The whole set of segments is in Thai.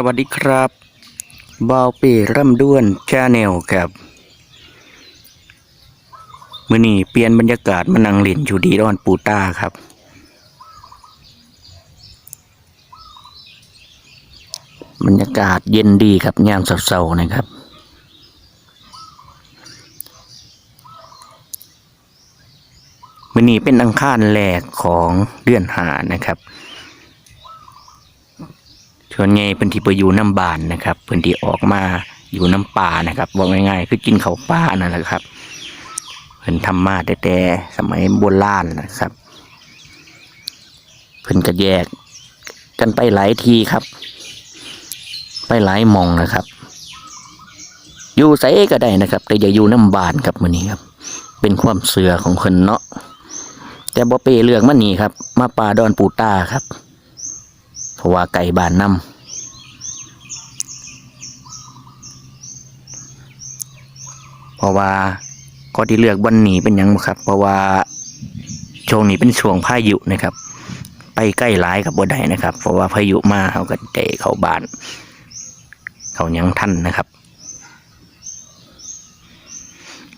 สวัสดีครับบาวเป้ร่ำด้วนชาแนลครับมือนี้เปลี่ยนบรรยากาศมานังเล่นอยู่ดีดอนปูต้าครับ บรรยากาศเย็นดีครับยามเสาๆนะครับ มือนี้เป็นอังคารแรกของเดือนหานะครับ ส่วนใหญ่เพิ่นที่ไปอยู่น้ำบานนะครับเพิ่นที่ออกมาอยู่น้ำป่านะครับบอกง่ายๆคือกินเขาป่านั่นแหละครับเพิ่นทำมาแต่แต่สมัยโบราณนะครับเพิ่นก็แยกกันไปหลายทีครับ ไปหลายมองนะครับ อยู่ไสก็ได้นะครับ แต่อย่าอยู่น้ำบานครับมื้อนี้ครับ เป็นความเสือของคนเนาะแต่บ่เปเลือกมานี่ครับ มาป่าดอนปูต้าครับเพราะว่าไก่บานน้ำ เพราะว่าก็ที่เลือกวันนี้เป็นยังครับ เพราะว่าช่วงนี้เป็นช่วงพายุนะครับ ไปใกล้หลายกับบ่ได้นะครับ เพราะว่าพายุมาเขาก็เตะเขาบาน เขายังทันนะครับ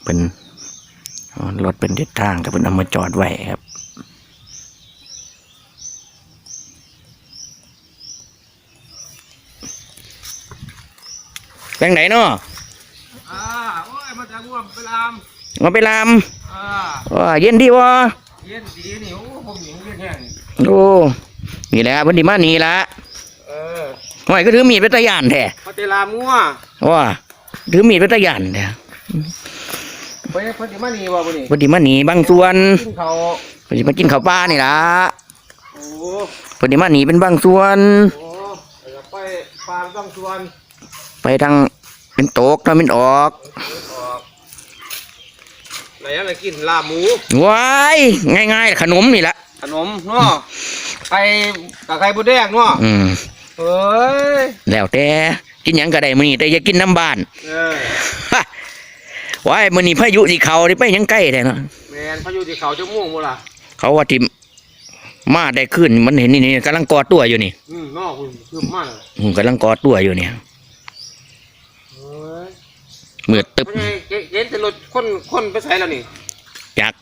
เป็นรถเป็นทิศทางกับเป็นเอามาจอดไว้ครับแบงไหนเนาะ มาจากง่วงไปลามมาไปลามอ่าว่าเย็นดีวะเย็นดีนี่โอ้ผมหญิงเย็นแห้งโอ้นี่แหละเพิ่นดีมานี่ละเออห่วยก็ถือมีดเป็นตะยานแท้มาไปลามงัวว่าถือมีดเป็นตะยานแท้ไปเพิ่นสิมานี่บ่บ่นี่เพิ่นดีมานี่บางส่วนกินเขาวเพิ่นสิมากินข้าวปลานี่ล่ะโอ้เพิ่นดีมานี่เป็นบางส่วนโหแล้วไปปลาต้องชวนไปทางเป็นโตกทางเป็นออก ออก อะไรอะไรกินลาบหมูว้ายง่ายๆ ขนมนี่ละขนมเนาะไข่กับไข่บุแดงเนาะอืมเฮ้ยแล้วแต่กินหยังก็ได้มื้อนี้แต่อย่ากินน้ำบ้านเออฮะว้ายมื้อนี้พายุสิเข้านี่ไปหยังใกล้แท้เนาะแมนพายุที่เขาจะม่วงบ่ล่ะเขาว่าที่มาได้ขึ้นมันเห็นนี่นี่กำลังกอดตัวอยู่นี่อืมเนาะคุณคือมากเลยอืมกำลังกอดตัวอยู่เนี่ยเฮ้ยมืดตึ๊บเป็นไง เย็นเย็นแต่รถคนคนไปใส่แล้วนี่จาก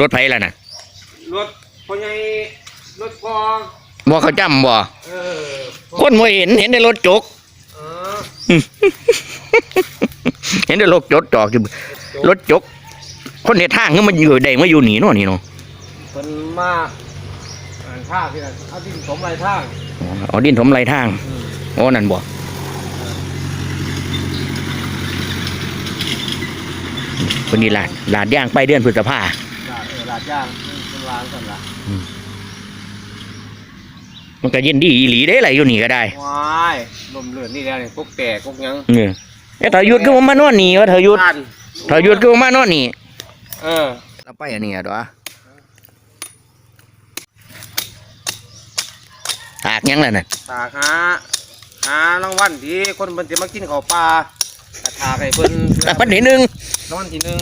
รถไฟแล้วน่ะรถพอใหญ่รถพอบ่เขาจำบ่เออพอคนบ่เห็นเห็นในรถจก เออเห็นในรถจกจอกอยู่รถจก คนในทางก็มันอยู่ได้มาอยู่หนีเนาะนี่เนาะเป็นมาอ่านท่าพี่นะเอาที่สมไรทางอ๋อเอาดินถมไหลทางโอ้นั่นบ่ คนนี้ลาดลาดย่างไปเดือนพฤษภาลาดเออลาดย่างเป็นร้านกันละมันก็เย็นดีอีหลีได้ไรอยู่นี่ก็ได้ว้ายลมเลือดนี่แล้วนี่พวกแก่พวกหยังเนี่ยเอ้ยถ้าหยุดก็มานอนนี่วะถ้าหยุดบ้านถ้าหยุดก็มานอนนี่เออเราไปอันนี้อะตัวหากยังล่ะน่ะตากหาหารางวัลที่คนมันจะมากินข้าวปลาตา ถากให้เพิ่นแต่ปันทีหนึ่งรางวัลที่หนึ่ง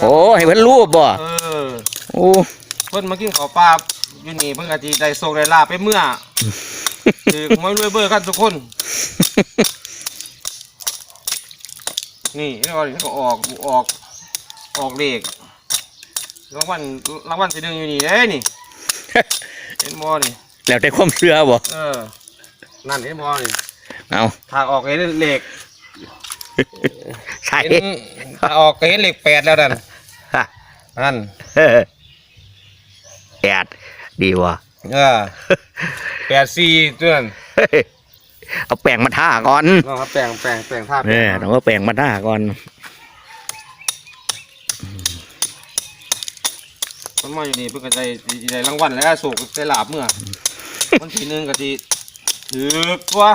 โอ้ให้เพิ่นรู้บ่เออโอ้เพิ่นมากินข้าวปลาอยู่นี่เพิ่นก็สิได้โชคได้ลาบไปเมื่อคือมวยรวยเบอร์กันทุกคน นี่แล้วก็นี่ก็ออกออกออกเลขรางวัลรางวัลที่หนึ่งอยู่นี่เด้นี่เห็นบอนี่แล้วแต่ความเชื่อบ่เออนั่นเห็นบอนี่เอาถ้าออกเห็นเลข ใช่เห็นถ้าออกก็เห็นเลขแปดแล้วนั่นฮะนั่นแอดดีว่ะเออแปดสี่ตัวนั้นเฮ้ยเอาแป้งมาทาก่อนเนาะครับแปลงแปลงแปลงภาพเนี่ยต้องเอาแป้งมาทาก่อนมันมาอยู่นี่เพิ่นก็ได้ได้รางวัลแล้วโศกได้ลาบเมื่อวันที่หนึ่งก็ทีถือกว่า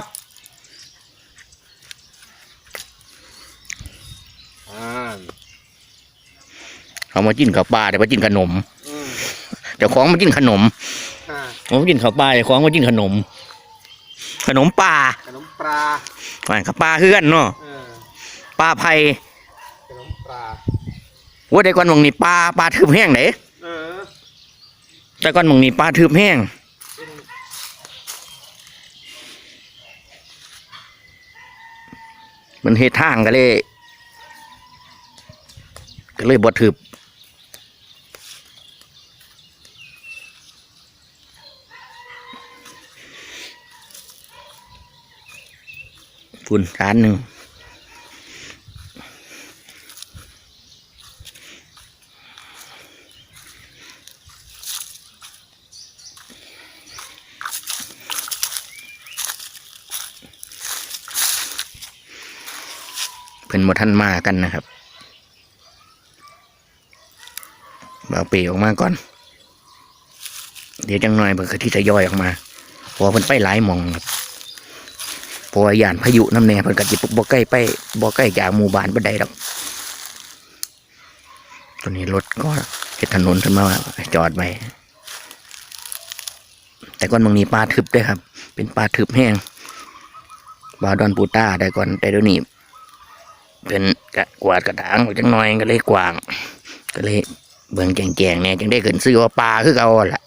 อ่า เขามากินข้าวปลาแต่มากินขนมอืมเจ้าของมากินขนมอ่าผมกินข้าวปลาเจ้าของมากินขนม ขนมปลาขนมปลาว่าข้าวปลาเฮือนเนาะเออปลาไผ่ขนมปลาว่าแต่ก่อนหมองนี่ปลาปลาทึบแห้งไหนเออแต่ก่อนหมองนี่ปลาทึบแห้งเป็นมันเฮ็ดทางก็เลย ก็เลยบ่ถึบ ฝุ่นการหนึ่งเพิ่นบ่ทันมากันนะครับเอาเปออกมาก่อน เดี๋ยวจังหน่อยเพิ่นก็ที่จะย่อยออกมาพราะว่าเพิ่นไปหลายหมองครับ พราะว่าย่านพายุน้ำแน่เพิ่นก็สิบ่ใกล้ไปบ่ใกล้จากหมู่บ้านบ่ได้ดอกตัวนี้รถก็เฮ็ดถนนขึ้นมาจอดไว้แต่ก่อนบางนี้ป่าทึบด้วยครับ เป็นป่าทึบแห้งบาดอนปูต้าได้ก่อนแต่เดี๋ยวนี้เป็นกะกวาดกระถางออกจังน่อยก็เลยกว้าง ก็เลยเบิ่งแจงๆเนี่ยจึงได้ขึ้นซื้อว่าปลาคือเก่าล่ะ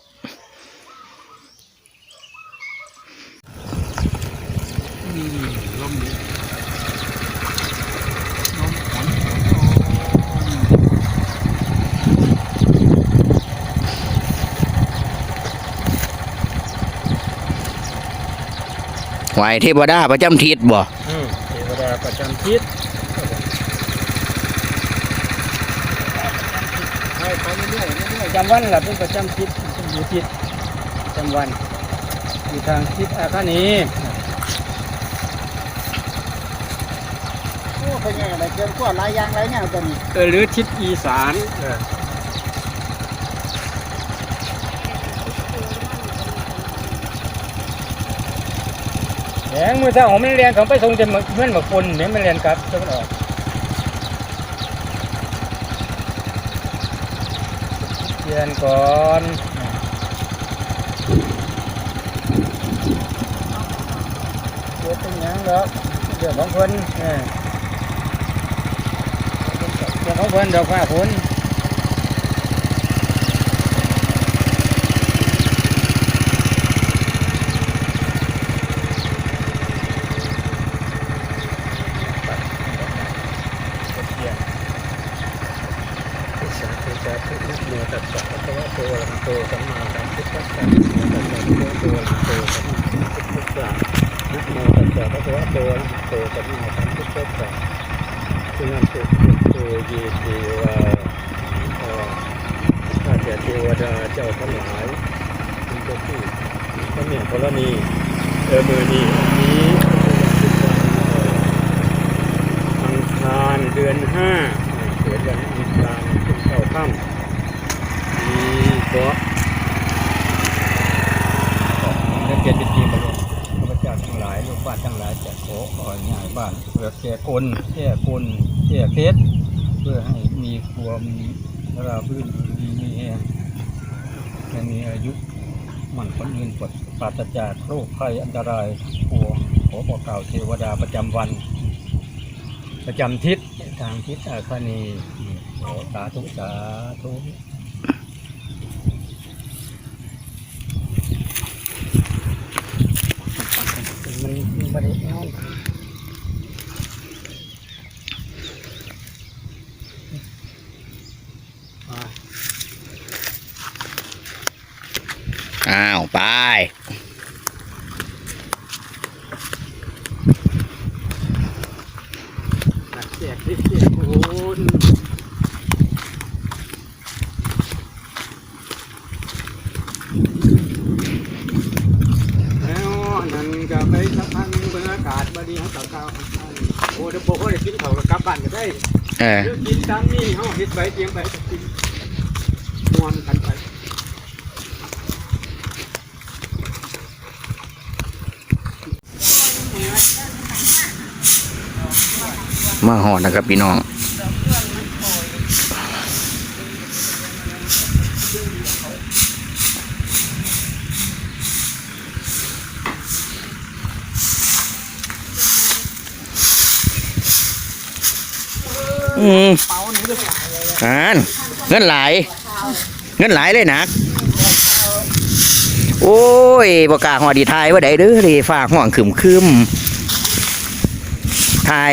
ลมไหวเทวดาประจำทิศบ่อืมเทวดาประจำทิศให้ไปเรื่อยๆเรื่อยๆจำวันละเป็นประจำทิศอยู่ทิศจำวันอยู่ทางทิศอาคานี โอ้ เป็นไงอะไรเกินกว่าหลายอย่างหลายแนวตัวนี้เออหรือทิศอีสานเออแหงมือเช้าของมันเรียนเขาไปส่งจะมาเมื่อนมาคนเนี่ยมันเรียนกลับจะมันออกเรียนก่อนเดี๋ยวเป็นยังดอกเดี๋ยวของเพิ่นเออเดี๋ย ของเพิ่นดอกฟ้าฝนสาธุสาธุนะโมตัสสะภะคะวะโตอะระหะโตสัมมาสัมพุทธัสสะนะโมตัสสะภะคะวะโตอะระหะโตสัมมาสัมพุทธัสสะนะโมตัสสะภะคะวะโตอะระหะโตสัมมาสัมพุทธัสสะสุนันตุโตเยเทวาเอ่อข้าแต่เทวดาเจ้าทั้งหลายคุณเจ้าที่พระเมียธรณีเออมือนี้นี้อังคารเดือนห้าเกิดวันอังคารเป็นเข้าค่ำมีเกาะและเกียรติทีมาลงข้าพเจ้าทั้งหลายลูกบ้านทั้งหลายจะขอของ่ายบ้านเพื่อแก่คนแก่คนแก่เคสเพื่อให้มีความราบรื่นดีมีแรงและมีอายุมั่นคนยืนปลดปราศจากโรคภัยอันตรายปวงขอบอกกล่าวเทวดาประจำวัน ประจำทิศทางทิศอาคานีขอสาธุสาธุมันไม่ได้นอน อ้าว ไปตัดแจกทิศแจกโอนแล้วนั่นก็ไปสักพักหนึงเบิ่งอากาศบดีเขาเก่าๆโอ้เดี๋ยวพวกเขาได้กินเขาวก็กลับบ้านก็ได้เออเดี๋ยวกินตามนี่เขาเฮ็ดใบเตรียมใบก็กินนอนกันไป มาหอดนะครับพี่น้องอืมอ่านเงินหลาย เงินหลายเลยนะโอ้ยบกาหอดีทายว่าใดเด้อเลยฝากห่วงขึ้มขึ้มทาย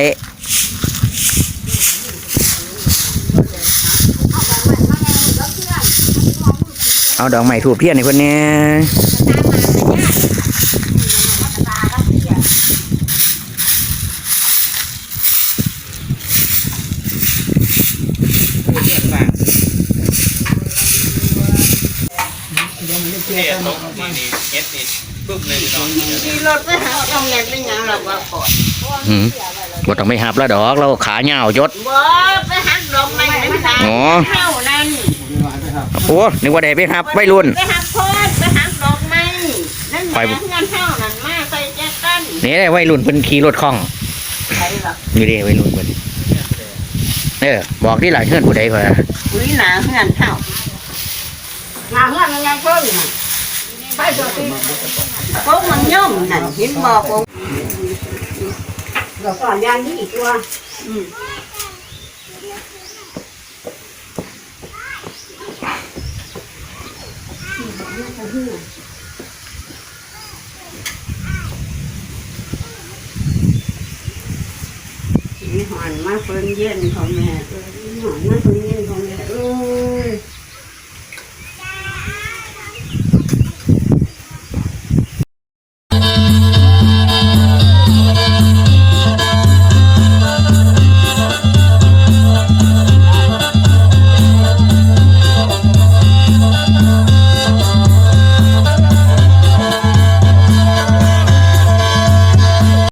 เอาดอกไม้ถูกเทียนให้เพิ่นน่ขี่รถไปหาต้องแลกไปยังเรากะปดหืมบ่ต้องไปหับแล้วดอก เราขาเหยาวยศบ่ไปหักดอกไม้ไม่ได้อ๋อเท่านั้น โอ้นึกว่าได้ไปหับวัยรุ่น ไปหักโพดไปหักดอกไม้นั่นแหไป ละเงินเท่านั้นมาใส่แจกันนี่ได้วัยรุ่นเพิ่นขี่รถคล่องใครล่ะนี่เด้วัยรุ่นเพิ่นเออบอกที่หลายเฮือนผู้ใดก็ได้อุ้ยหนาเงินเท่าหนาเงินมันยังเพิ่งน่ะไปตัวที่พวกมันย่อมนั่นเห็นบ่พวกเราสอนยางนี้อีกตัวอืม มีหอนมาเพิ่นเย็นของแม่มีหอนมาเพิ่นเย็นของแม่เอ้